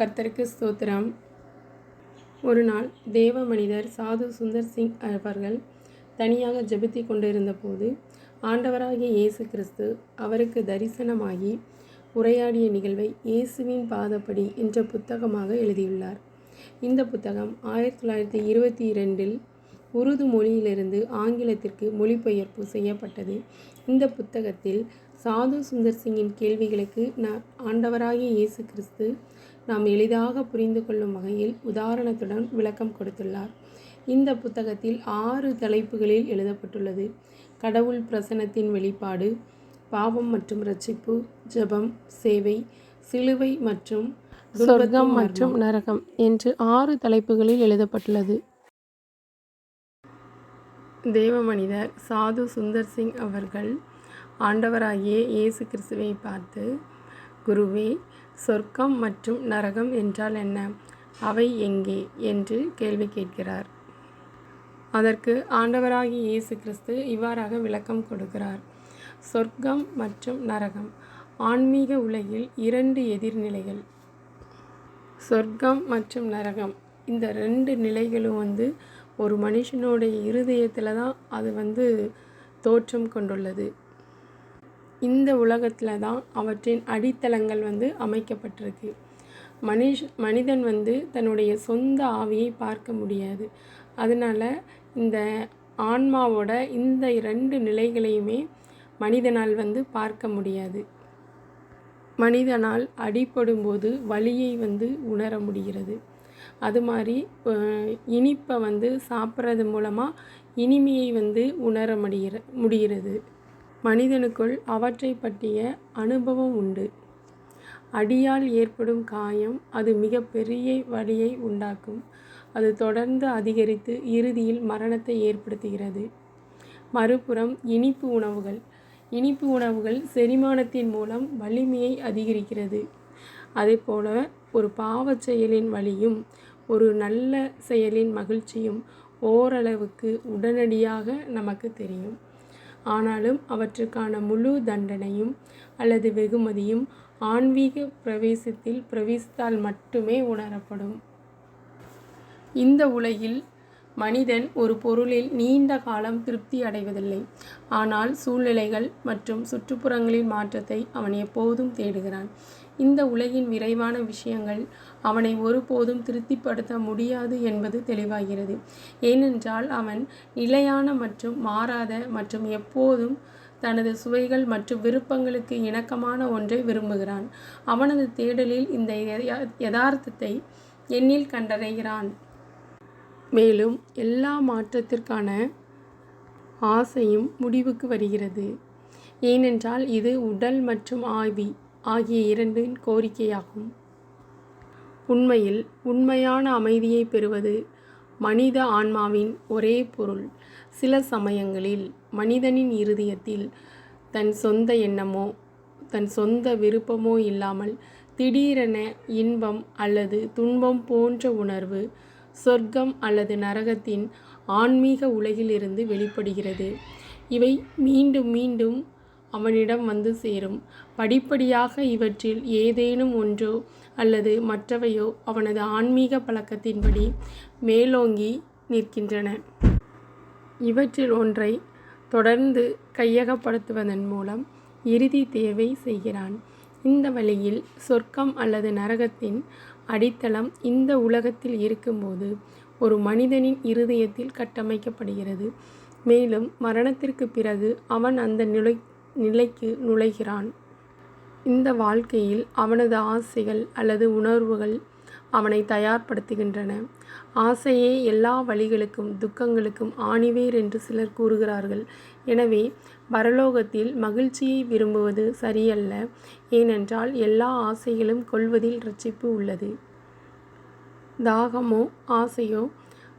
கர்த்தருக்கு ஸ்தோத்திரம். ஒரு நாள் தேவ மனிதர் சாது சுந்தர் சிங் அவர்கள் தனியாக ஜபித்து கொண்டிருந்தபோது ஆண்டவராகிய இயேசு கிறிஸ்து அவருக்கு தரிசனமாகி உரையாடிய நிகழ்வை இயேசுவின் பாதப்படி என்ற புத்தகமாக எழுதியுள்ளார். இந்த புத்தகம் ஆயிரத்தி தொள்ளாயிரத்தி இருபத்தி இரண்டில் உருது மொழியிலிருந்து ஆங்கிலத்திற்கு மொழிபெயர்ப்பு செய்யப்பட்டது. இந்த புத்தகத்தில் சாது சுந்தர் சிங்கின் கேள்விகளுக்கு ந ஆண்டவராகிய இயேசு கிறிஸ்து நாம் எளிதாக புரிந்து கொள்ளும் வகையில் உதாரணத்துடன் விளக்கம் கொடுத்துள்ளார். இந்த புத்தகத்தில் ஆறு தலைப்புகளில் எழுதப்பட்டுள்ளது. கடவுள் பிரசனத்தின் வெளிப்பாடு பாவம் மற்றும் ரட்சிப்பு ஜெபம் சேவை சிலுவை மற்றும் சொர்க்கம் மற்றும் நரகம் என்று ஆறு தலைப்புகளில் எழுதப்பட்டுள்ளது. தேவமனிதர் சாது சுந்தர் சிங் அவர்கள் ஆண்டவராகிய இயேசு கிறிஸ்துவை பார்த்து குருவே சொர்க்கம் மற்றும் நரகம் என்றால் என்ன? அவை எங்கே? என்று கேள்வி கேட்கிறார். அதற்கு ஆண்டவராகிய இயேசு கிறிஸ்து இவ்வாறாக விளக்கம் கொடுக்கிறார். சொர்க்கம் மற்றும் நரகம் ஆன்மீக உலகில் இரண்டு எதிர்நிலைகள். சொர்க்கம் மற்றும் நரகம் இந்த ரெண்டு நிலைகளும் வந்து ஒரு மனுஷனுடைய இருதயத்தில் தான் அது வந்து தோற்றம் கொண்டுள்ளது. இந்த உலகத்தில் தான் அவற்றின் அடித்தளங்கள் வந்து அமைக்கப்பட்டிருக்கு. மனிஷ் மனிதன் வந்து தன்னுடைய சொந்த ஆவியை பார்க்க முடியாது. அதனால் இந்த ஆன்மாவோட இந்த இரண்டு நிலைகளையுமே மனிதனால் வந்து பார்க்க முடியாது. மனிதனால் அடிப்படும்போது வலியை வந்து உணர முடிகிறது. அது மாதிரி இனிப்பை வந்து சாப்பிட்றது மூலமாக இனிமையை வந்து உணர முடிகிற முடிகிறது. மனிதனுக்குள் அவற்றை பற்றிய அனுபவம் உண்டு. அடியால் ஏற்படும் காயம் அது மிக பெரிய வலியை உண்டாக்கும். அது தொடர்ந்து அதிகரித்து இறுதியில் மரணத்தை ஏற்படுத்துகிறது. மறுபுறம் இனிப்பு உணவுகள். இனிப்பு உணவுகள் செரிமானத்தின் மூலம் வலிமையை அதிகரிக்கிறது. அதே போல ஒரு பாவச் செயலின் வழியும் ஒரு நல்ல செயலின் மகிழ்ச்சியும் ஓரளவுக்கு உடனடியாக நமக்கு தெரியும். ஆனாலும் அவற்றுக்கான முழு தண்டனையும் அல்லது வெகுமதியும் ஆன்மீக பிரவேசத்தில் பிரவேசித்தால் மட்டுமே உணரப்படும். இந்த உலகில் மனிதன் ஒரு பொருளில் நீண்ட காலம் திருப்தி அடைவதில்லை. ஆனால் சூழ்நிலைகள் மற்றும் சுற்றுப்புறங்களின் மாற்றத்தை அவன் எப்போதும் தேடுகிறான். இந்த உலகின் விரைவான விஷயங்கள் அவனை ஒருபோதும் திருப்திப்படுத்த முடியாது என்பது தெளிவாகிறது. ஏனென்றால் அவன் நிலையான மற்றும் மாறாத மற்றும் எப்போதும் தனது சுவைகள் மற்றும் விருப்பங்களுக்கு இணக்கமான ஒன்றை விரும்புகிறான். அவனது தேடலில் இந்த யதார்த்தத்தை எண்ணில் கண்டடைகிறான். மேலும் எல்லா மாற்றத்திற்கான ஆசையும் முடிவுக்கு வருகிறது. ஏனென்றால் இது உடல் மற்றும் ஆவி ஆகிய இரண்டின் கோரிக்கையாகும். உண்மையில் உண்மையான அமைதியை பெறுவது மனித ஆன்மாவின் ஒரே பொருள். சில சமயங்களில் மனிதனின் இருதயத்தில் தன் சொந்த எண்ணமோ தன் சொந்த விருப்பமோ இல்லாமல் திடீரென இன்பம் அல்லது துன்பம் போன்ற உணர்வு சொர்க்கம் அல்லது நரகத்தின் ஆன்மீக உலகிலிருந்து வெளிப்படுகிறது. இவை மீண்டும் மீண்டும் அவனிடம் வந்து சேரும். படிப்படியாக இவற்றில் ஏதேனும் ஒன்றோ அல்லது மற்றவையோ அவனது ஆன்மீக பழக்கத்தின்படி மேலோங்கி நிற்கின்றன. இவற்றில் ஒன்றை தொடர்ந்து கையகப்படுத்துவதன் மூலம் இறுதி தேவை செய்கிறான். இந்த வழியில் சொர்க்கம் அல்லது நரகத்தின் அடித்தளம் இந்த உலகத்தில் இருக்கும்போது ஒரு மனிதனின் இருதயத்தில் கட்டமைக்கப்படுகிறது. மேலும் மரணத்திற்கு பிறகு அவன் அந்த நிலை நிலைக்கு நுழைகிறான். இந்த வாழ்க்கையில் அவனது ஆசைகள் அல்லது உணர்வுகள் அவனை தயார்படுத்துகின்றன. ஆசையே எல்லா வழிகளுக்கும் துக்கங்களுக்கும் ஆணிவேர் என்று சிலர் கூறுகிறார்கள். எனவே பரலோகத்தில் மகிழ்ச்சியை விரும்புவது சரியல்ல. ஏனென்றால் எல்லா ஆசைகளும் கொள்வதில் ரட்சிப்பு உள்ளது. தாகமோ ஆசையோ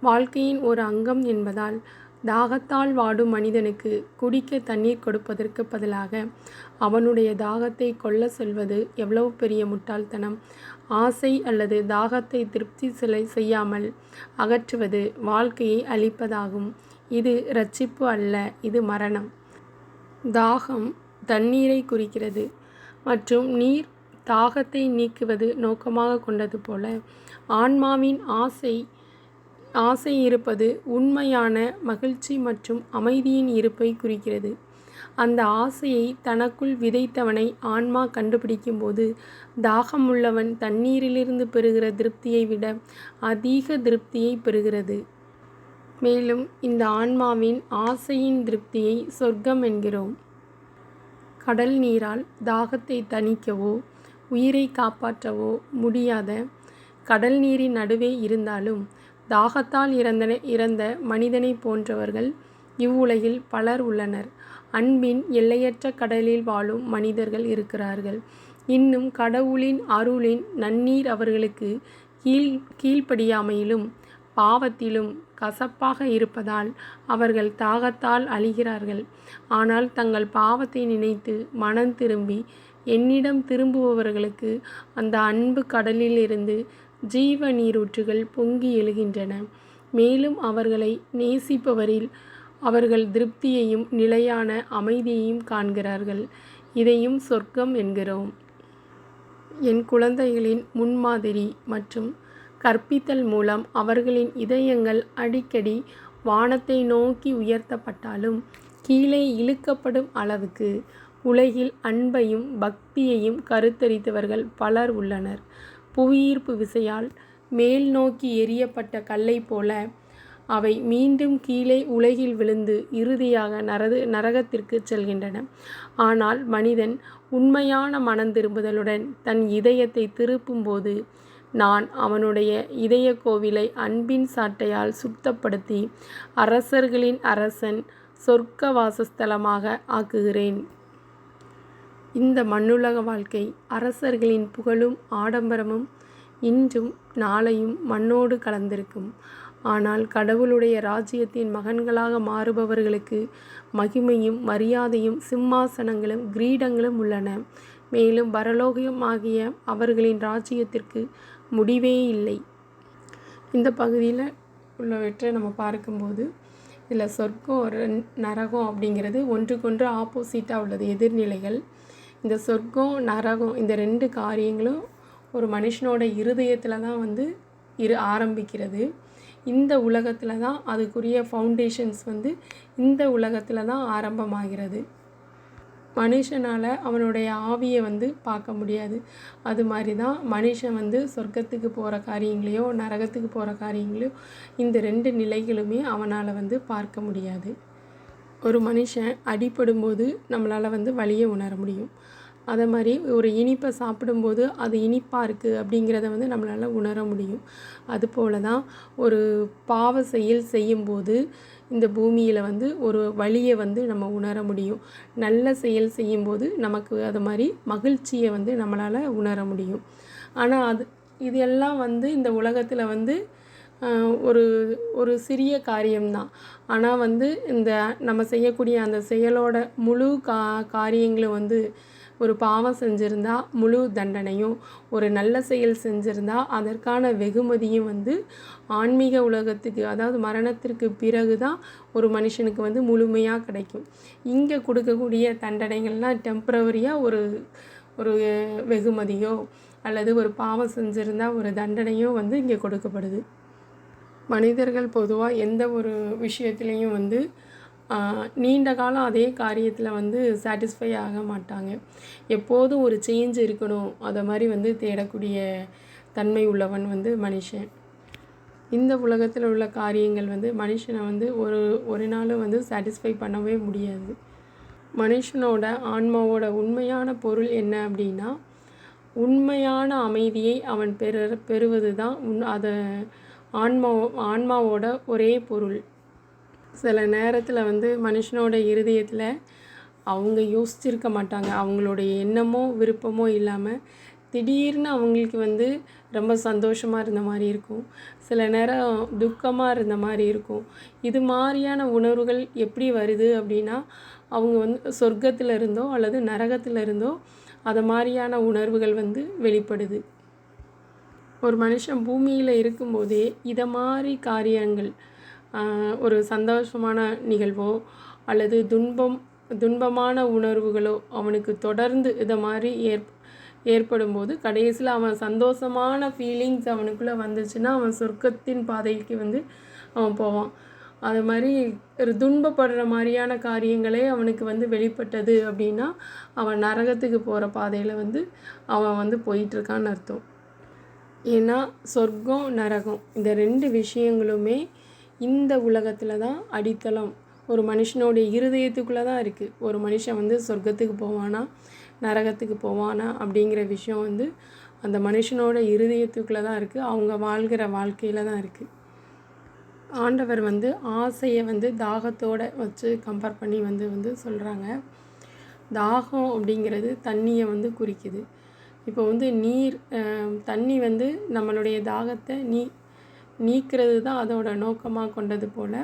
வாழ்க்கையின் ஒரு அங்கம் என்பதால் தாகத்தால் வாடும் மனிதனுக்கு குடிக்க தண்ணீர் கொடுப்பதற்கு பதிலாக அவனுடைய தாகத்தை கொல்ல சொல்வது எவ்வளவு பெரிய முட்டாள்தனம். ஆசை அல்லது தாகத்தை திருப்தி சிலை செய்யாமல் அகற்றுவது வாழ்க்கையை அழிப்பதாகும். இது ரட்சிப்பு அல்ல இது மரணம். தாகம் தண்ணீரை குறிக்கிறது மற்றும் நீர் தாகத்தை நீக்குவது நோக்கமாக கொண்டது போல ஆன்மாவின் ஆசை ஆசை இருப்பது உண்மையான மகிழ்ச்சி மற்றும் அமைதியின் இருப்பை குறிக்கிறது. அந்த ஆசையை தனக்குள் விதைத்தவனை ஆன்மா கண்டுபிடிக்கும்போது தாகமுள்ளவன் தண்ணீரிலிருந்து பெறுகிற திருப்தியை விட அதிக திருப்தியை பெறுகிறது. மேலும் இந்த ஆன்மாவின் ஆசையின் திருப்தியை சொர்க்கம் என்கிறோம். கடல் நீரால் தாகத்தை தணிக்கவோ உயிரை காப்பாற்றவோ முடியாத கடல் நீரின் நடுவே இருந்தாலும் தாகத்தால் இறந்த இறந்த மனிதனை போன்றவர்கள் இவ்வுலகில் பலர் உள்ளனர். அன்பின் எல்லையற்ற கடலில் வாழும் மனிதர்கள் இருக்கிறார்கள். இன்னும் கடவுளின் அருளின் நன்னீர் அவர்களுக்கு கீழ் கீழ்ப்படியாமையிலும் பாவத்திலும் கசப்பாக இருப்பதால் அவர்கள் தாகத்தால் அழிகிறார்கள். ஆனால் தங்கள் பாவத்தை நினைத்து மனம் திரும்பி என்னிடம் திரும்புபவர்களுக்கு அந்த அன்பு கடலிலிருந்து ஜீவ நீரூற்றுகள் பொங்கி எழுகின்றன. மேலும் அவர்களை நேசிப்பவரில் அவர்கள் திருப்தியையும் நிலையான அமைதியையும் காண்கிறார்கள். இதையும் சொர்க்கம் என்கிறோம். என் குழந்தைகளின் முன்மாதிரி மற்றும் கற்பித்தல் மூலம் அவர்களின் இதயங்கள் அடிக்கடி வானத்தை நோக்கி உயர்த்தப்பட்டாலும் கீழே இழுக்கப்படும் அளவுக்கு உலகில் அன்பையும் பக்தியையும் கருத்தரித்தவர்கள் பலர் உள்ளனர். புவியீர்ப்பு விசையால் மேல் நோக்கி எரியப்பட்ட கல்லை போல அவை மீண்டும் கீழே உலகில் விழுந்து இறுதியாக நரது நரகத்திற்கு செல்கின்றன. ஆனால் மனிதன் உண்மையான மனம் திரும்புதலுடன் தன் இதயத்தை திருப்பும்போது நான் அவனுடைய இதய கோவிலை அன்பின் சாட்டையால் சுத்தப்படுத்தி அரசர்களின் அரசன் சொர்க்க வாசஸ்தலமாக ஆக்குகிறேன். இந்த மண்ணுலக வாழ்க்கை அரசர்களின் புகழும் ஆடம்பரமும் இன்றும் நாளையும் மண்ணோடு கலந்திருக்கும். ஆனால் கடவுளுடைய ராஜ்யத்தின் மகன்களாக மாறுபவர்களுக்கு மகிமையும் மரியாதையும் சிம்மாசனங்களும் கிரீடங்களும் உள்ளன. மேலும் பரலோகம் ஆகிய அவர்களின் ராஜ்யத்திற்கு முடிவே இல்லை. இந்த பகுதியில் உள்ளவற்றை நம்ம பார்க்கும்போது இதில் சொர்க்கம் நரகம் அப்படிங்கிறது ஒன்றுக்கொன்று ஆப்போசிட்டாக உள்ளது. எதிர்நிலைகள் இந்த சொர்க்கம் நரகம் இந்த ரெண்டு காரியங்களும் ஒரு மனுஷனோட இருதயத்தில் தான் வந்து இரு ஆரம்பிக்கிறது. இந்த உலகத்தில் தான் அதுக்குரிய ஃபவுண்டேஷன்ஸ் வந்து இந்த உலகத்தில் தான் ஆரம்பமாகிறது. மனுஷனால் அவனுடைய ஆவியை வந்து பார்க்க முடியாது. அது மாதிரி தான் மனுஷன் வந்து சொர்க்கத்துக்கு போகிற காரியங்களையோ நரகத்துக்கு போகிற காரியங்களையோ இந்த ரெண்டு நிலைகளுமே அவனால் வந்து பார்க்க முடியாது. ஒரு மனுஷன் அடிப்படும்போது நம்மளால் வந்து வழியை உணர முடியும். அதை மாதிரி ஒரு இனிப்பை சாப்பிடும்போது அது இனிப்பாக இருக்குது அப்படிங்கிறத வந்து நம்மளால் உணர முடியும். அதுபோல தான் ஒரு பாவ செயல் செய்யும்போது இந்த பூமியில் வந்து ஒரு வழியை வந்து நம்ம உணர முடியும். நல்ல செயல் செய்யும்போது நமக்கு அது மாதிரி மகிழ்ச்சியை வந்து நம்மளால் உணர முடியும். ஆனால் அது இது எல்லாம் வந்து இந்த உலகத்தில் வந்து ஒரு ஒரு சிறிய காரியம்தான். ஆனால் வந்து இந்த நம்ம செய்யக்கூடிய அந்த செயலோட முழு கா காரியங்களும் வந்து ஒரு பாவம் செஞ்சுருந்தா முழு தண்டனையும் ஒரு நல்ல செயல் செஞ்சுருந்தா அதற்கான வெகுமதியும் வந்து ஆன்மீக உலகத்துக்கு அதாவது மரணத்திற்கு பிறகு தான் ஒரு மனுஷனுக்கு வந்து முழுமையாக கிடைக்கும். இங்கே கொடுக்கக்கூடிய தண்டனைகள்லாம் டெம்ப்ரவரியாக ஒரு ஒரு வெகுமதியோ அல்லது ஒரு பாவம் செஞ்சுருந்தா ஒரு தண்டனையோ வந்து இங்கே கொடுக்கப்படுது. மனிதர்கள் பொதுவாக எந்த ஒரு விஷயத்துலேயும் வந்து நீண்ட காலம் அதே காரியத்தில் வந்து சாட்டிஸ்ஃபை ஆக மாட்டாங்க. எப்போதும் ஒரு சேஞ்ச் இருக்கணும் அதை மாதிரி வந்து தேடக்கூடிய தன்மை உள்ளவன் வந்து மனுஷன். இந்த உலகத்தில் உள்ள காரியங்கள் வந்து மனுஷனை வந்து ஒரு ஒரு நாளும் வந்து சாட்டிஸ்ஃபை பண்ணவே முடியாது. மனுஷனோட ஆன்மாவோட உண்மையான பொருள் என்ன அப்படின்னா உண்மையான அமைதியை அவன் பெறு பெறுவது தான் உன் அதை ஆன்மா ஆன்மாவோட ஒரே பொருள். சில நேரத்தில் வந்து மனுஷனோட இருதயத்தில் அவங்க யோசிச்சிருக்க மாட்டாங்க. அவங்களுடைய எண்ணமோ விருப்பமோ இல்லாமல் திடீர்னு அவங்களுக்கு வந்து ரொம்ப சந்தோஷமாக இருந்த மாதிரி இருக்கும். சில நேரம் துக்கமாக இருந்த மாதிரி இருக்கும். இது மாதிரியான உணர்வுகள் எப்படி வருது அப்படின்னா அவங்க வந்து சொர்க்கத்தில் இருந்தோ அல்லது நரகத்தில் இருந்தோ அதை மாதிரியான உணர்வுகள் வந்து வெளிப்படுது. ஒரு மனுஷன் பூமியில் இருக்கும்போதே இதை மாதிரி காரியங்கள் ஒரு சந்தோஷமான நிகழ்வோ அல்லது துன்பம் துன்பமான உணர்வுகளோ அவனுக்கு தொடர்ந்து இதை மாதிரி ஏற் ஏற்படும் போது கடைசியில் அவன் சந்தோஷமான ஃபீலிங்ஸ் அவனுக்குள்ளே வந்துச்சுன்னா அவன் சொர்க்கத்தின் பாதைக்கு வந்து அவன் போவான். அது மாதிரி ஒரு துன்பப்படுற மாதிரியான காரியங்களே அவனுக்கு வந்து வெளிப்பட்டது அப்படின்னா அவன் நரகத்துக்கு போகிற பாதையில் வந்து அவன் வந்து போயிட்டுருக்கான்னு அர்த்தம். ஏன்னா சொர்க்கம் நரகம் இந்த ரெண்டு விஷயங்களுமே இந்த உலகத்தில் தான் அடித்தளம். ஒரு மனுஷனுடைய இருதயத்துக்குள்ளே தான் இருக்குது ஒரு மனுஷன் வந்து சொர்க்கத்துக்கு போவானா நரகத்துக்கு போவானா அப்படிங்கிற விஷயம் வந்து அந்த மனுஷனோட இருதயத்துக்குள்ளே தான் இருக்குது அவங்க வாழ்கிற வாழ்க்கையில் தான் இருக்குது ஆண்டவர் வந்து ஆசையை வந்து தாகத்தோடு வச்சு கம்பேர் பண்ணி வந்து வந்து சொல்கிறாங்க தாகம் அப்படிங்கிறது தண்ணியை வந்து குறிக்குது. இப்போ வந்து நீர் தண்ணி வந்து நம்மளுடைய தாகத்தை நீ நீக்கிறது தான் அதோட நோக்கமாக கொண்டது போல்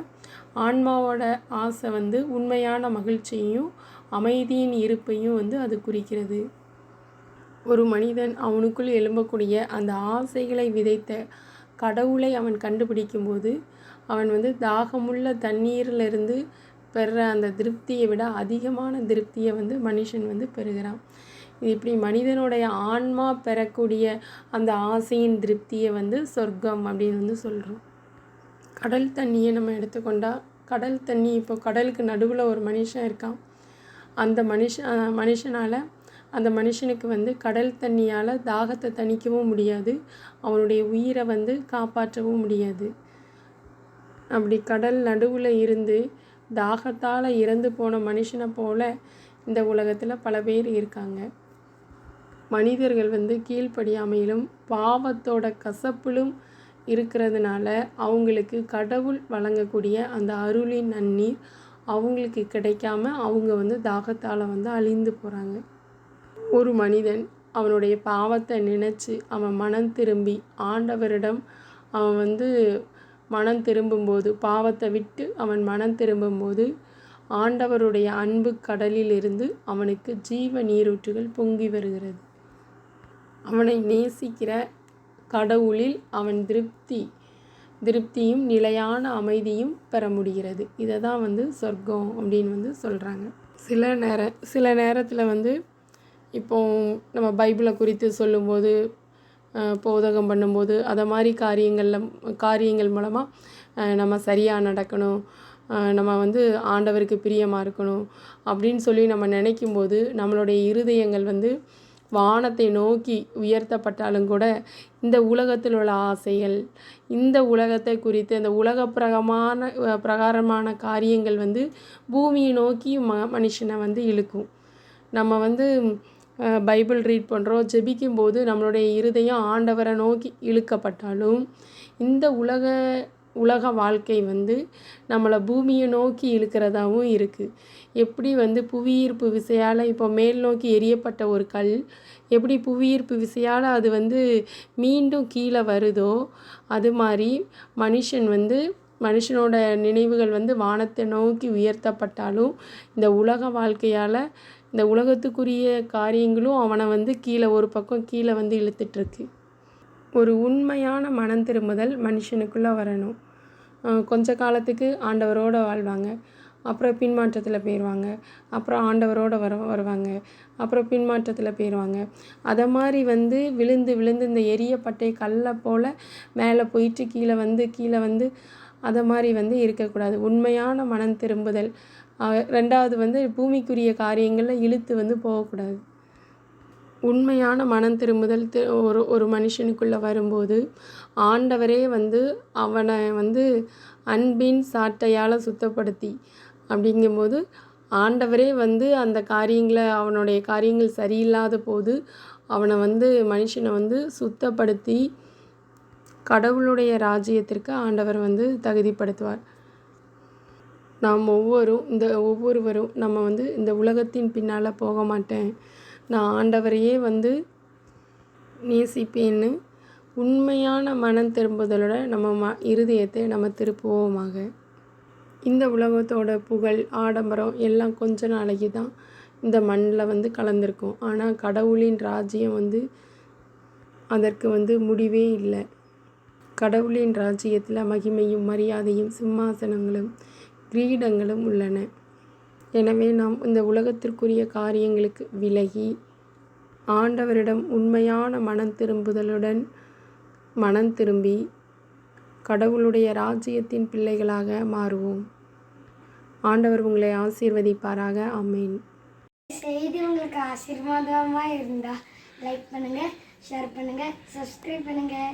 ஆன்மாவோட ஆசை வந்து உண்மையான மகிழ்ச்சியையும் அமைதியின் இருப்பையும் வந்து அது குறிக்கிறது. ஒரு மனிதன் அவனுக்குள் எழும்பக்கூடிய அந்த ஆசைகளை விதைத்த கடவுளை அவன் கண்டுபிடிக்கும்போது அவன் வந்து தாகமுள்ள தண்ணீரிலிருந்து பெற அந்த திருப்தியை விட அதிகமான திருப்தியை வந்து மனுஷன் வந்து பெறுகிறான். இப்படி மனிதனுடைய ஆன்மா பெறக்கூடிய அந்த ஆசையின் திருப்தியை வந்து சொர்க்கம் அப்படின்னு வந்து சொல்கிறோம் கடல் தண்ணியை நம்ம எடுத்துக்கொண்டால் கடல் தண்ணி இப்போ கடலுக்கு நடுவில் ஒரு மனுஷன் இருக்கான். அந்த மனுஷன் மனுஷனால் அந்த மனுஷனுக்கு வந்து கடல் தண்ணியால் தாகத்தை தணிக்கவும் முடியாது. அவனுடைய உயிரை வந்து காப்பாற்றவும் முடியாது. அப்படி கடல் நடுவில் இருந்து தாகத்தால் இறந்து போன மனுஷனை போல் இந்த உலகத்தில் பல பேர் இருக்காங்க. மனிதர்கள் வந்து கீழ்ப்படியாமையிலும் பாவத்தோட கசப்பிலும் இருக்கிறதுனால அவங்களுக்கு கடவுள் வழங்கக்கூடிய அந்த அருளின் நன்னீர் அவங்களுக்கு கிடைக்காம அவங்க வந்து தாகத்தால் வந்து அழிந்து போகிறாங்க ஒரு மனிதன் அவனுடைய பாவத்தை நினச்சி அவன் மனம் திரும்பி ஆண்டவரிடம் அவன் வந்து மனம் திரும்பும்போது பாவத்தை விட்டு அவன் மனம் திரும்பும்போது ஆண்டவருடைய அன்பு கடலிலிருந்து அவனுக்கு ஜீவ நீரூற்றுகள் பொங்கி வருகிறது. அவனை நேசிக்கிற கடவுளில் அவன் திருப்தி திருப்தியும் நிலையான அமைதியும் பெற முடிகிறது. இதை தான் வந்து சொர்க்கம் அப்படின்னு வந்து சொல்கிறாங்க சில நேர சில நேரத்தில் வந்து இப்போ நம்ம பைபிளை குறித்து சொல்லும்போது போதகம் பண்ணும்போது அதை மாதிரி காரியங்களில் காரியங்கள் மூலமாக நம்ம சரியாக நடக்கணும் நம்ம வந்து ஆண்டவருக்கு பிரியமாக இருக்கணும் அப்படின்னு சொல்லி நம்ம நினைக்கும்போது நம்மளுடைய இருதயங்கள் வந்து வானத்தை நோக்கி உயர்த்தப்பட்டாலும் கூட இந்த உலகத்தில் உள்ள ஆசைகள் இந்த உலகத்தை குறித்து அந்த உலக பிரகமான பிரகாரமான காரியங்கள் வந்து பூமியை நோக்கி ம மனுஷனை வந்து இழுக்கும். நம்ம வந்து பைபிள் ரீட் பண்ணுறோம் ஜெபிக்கும் போது நம்மளுடைய இருதயம் ஆண்டவரை நோக்கி இழுக்கப்பட்டாலும் இந்த உலக உலக வாழ்க்கை வந்து நம்மளை பூமியை நோக்கி இழுக்கிறதாகவும் இருக்குது எப்படி வந்து புவியீர்ப்பு விசையால் இப்போ மேல் நோக்கி எரியப்பட்ட ஒரு கல் எப்படி புவியீர்ப்பு விசையால் அது வந்து மீண்டும் கீழே வருதோ அது மாதிரி மனுஷன் வந்து மனுஷனோட நினைவுகள் வந்து வானத்தை நோக்கி உயர்த்தப்பட்டாலும் இந்த உலக வாழ்க்கையால் இந்த உலகத்துக்குரிய காரியங்களும் அவனை வந்து கீழே ஒரு பக்கம் கீழே வந்து இழுத்துட்ருக்கு ஒரு உண்மையான மனம் திரும்புதல் மனுஷனுக்குள்ளே வரணும். கொஞ்ச காலத்துக்கு ஆண்டவரோடு வாழ்வாங்க. அப்புறம் பின்மாற்றத்தில் போயிடுவாங்க அப்புறம் ஆண்டவரோடு வர வருவாங்க. அப்புறம் பின்மாற்றத்தில் போயிடுவாங்க அதை மாதிரி வந்து விழுந்து விழுந்து இந்த எரியப்பட்டை கல்லை போல் மேலே போயிட்டு கீழே வந்து கீழே வந்து அதை மாதிரி வந்து இருக்கக்கூடாது. உண்மையான மனம் திரும்புதல். ரெண்டாவது வந்து பூமிக்குரிய காரியங்களில் இழுத்து வந்து போகக்கூடாது. உண்மையான மனம் திரும்புதல் ஒரு ஒரு மனுஷனுக்குள்ளே வரும்போது ஆண்டவரே வந்து அவனை வந்து அன்பின் சாட்டையால் சுத்தப்படுத்தி அப்படிங்கும்போது ஆண்டவரே வந்து அந்த காரியங்களை அவனுடைய காரியங்கள் சரியில்லாத போது அவனை வந்து மனுஷனை வந்து சுத்தப்படுத்தி கடவுளுடைய ராஜ்யத்திற்கு ஆண்டவர் வந்து தகுதிப்படுத்துவார். நாம் ஒவ்வொரும் இந்த ஒவ்வொருவரும் நம்ம வந்து இந்த உலகத்தின் பின்னால் போக மாட்டேன். நான் ஆண்டவரையே வந்து நேசிப்பேன்னு உண்மையான மனம் திரும்புதலோட நம்ம ம இருதயத்தை நம்ம திருப்புவோமாக. இந்த உலகத்தோட புகழ் ஆடம்பரம் எல்லாம் கொஞ்ச நாளைக்கு தான் இந்த மண்ணில் வந்து கலந்துருக்கும். ஆனால் கடவுளின் ராஜ்யம் வந்து அதற்கு வந்து முடிவே இல்லை. கடவுளின் ராஜ்யத்தில் மகிமையும் மரியாதையும் சிம்மாசனங்களும் கிரீடங்களும் உள்ளன. எனவே நாம் இந்த உலகத்திற்குரிய காரியங்களுக்கு விலகி ஆண்டவரிடம் உண்மையான மனம் திரும்புதலுடன் மனம் திரும்பி கடவுளுடைய ராஜ்யத்தின் பிள்ளைகளாக மாறுவோம். ஆண்டவர் உங்களை ஆசீர்வதிப்பாராக. அமேன் செய்தி உங்களுக்கு ஆசீர்வாதமாக இருந்தால் லைக் பண்ணுங்கள் ஷேர் பண்ணுங்கள் சப்ஸ்கிரைப் பண்ணுங்கள்